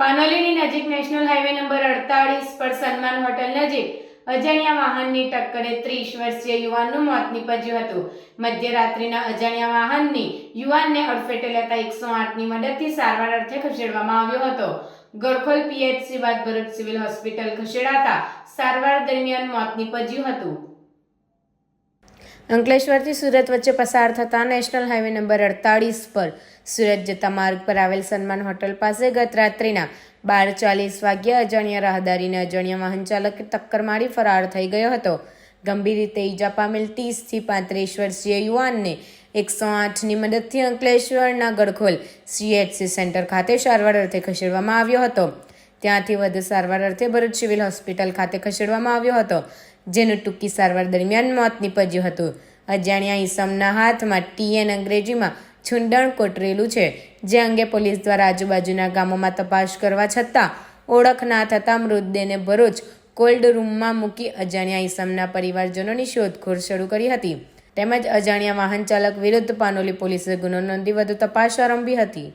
પાનોલીની નજીક national highway number અડતાળીસ પર સન્માન હોટલ નજીક અજાણ્યા વાહનની ટક્કરે ત્રીસ વર્ષીય યુવાનનું મોત નીપજ્યું હતું. મધ્યરાત્રિના અજાણ્યા વાહનની યુવાનને અડફેટે લેતા એકસો આઠની મદદથી સારવાર અર્થે ખસેડવામાં આવ્યો હતો. ગળખોલ પીએચસી બાદ ભરૂચ સિવિલ હોસ્પિટલ ખસેડાતા સારવાર દરમિયાન મોત નીપજ્યું હતું. અંકલેશ્વરથી સુરત વચ્ચે પસાર થતા નેશનલ હાઈવે નંબર અડતાળીસ પર સુરત જતા માર્ગ પર આવેલ સન્માન હોટલ પાસે ગત રાત્રિના બાર ચાલીસ વાગ્યે અજાણ્યા રાહદારીને અજાણ્યા વાહન ચાલકે ટક્કર મારી ફરાર થઈ ગયો હતો. ગંભીર રીતે ઈજા પામેલ ત્રીસથી પાંત્રીસ વર્ષીય યુવાનને એકસો આઠની મદદથી અંકલેશ્વરના ગડખોલ સીએચસી સેન્ટર ખાતે સારવાર અર્થે ખસેડવામાં આવ્યો હતો. ત્યાંથી વધુ સારવાર અર્થે ભરૂચ સિવિલ હોસ્પિટલ ખાતે ખસેડવામાં આવ્યો હતો. જેનું ટૂંકી સારવાર દરમિયાન મોત નીપજ્યું હતું. અજાણ્યા ઈસમના હાથમાં ટીએન અંગ્રેજીમાં છુંડણ કોટરેલું છે. જે અંગે પોલીસ દ્વારા આજુબાજુના ગામોમાં તપાસ કરવા છતાં ઓળખ ના થતાં મૃતદેહને ભરૂચ કોલ્ડ રૂમમાં મૂકી અજાણ્યા ઈસમના પરિવારજનોની શોધખોળ શરૂ કરી હતી. તેમજ અજાણ્યા વાહન ચાલક વિરુદ્ધ પાનોલી પોલીસે ગુનો નોંધી વધુ તપાસ આરંભી હતી.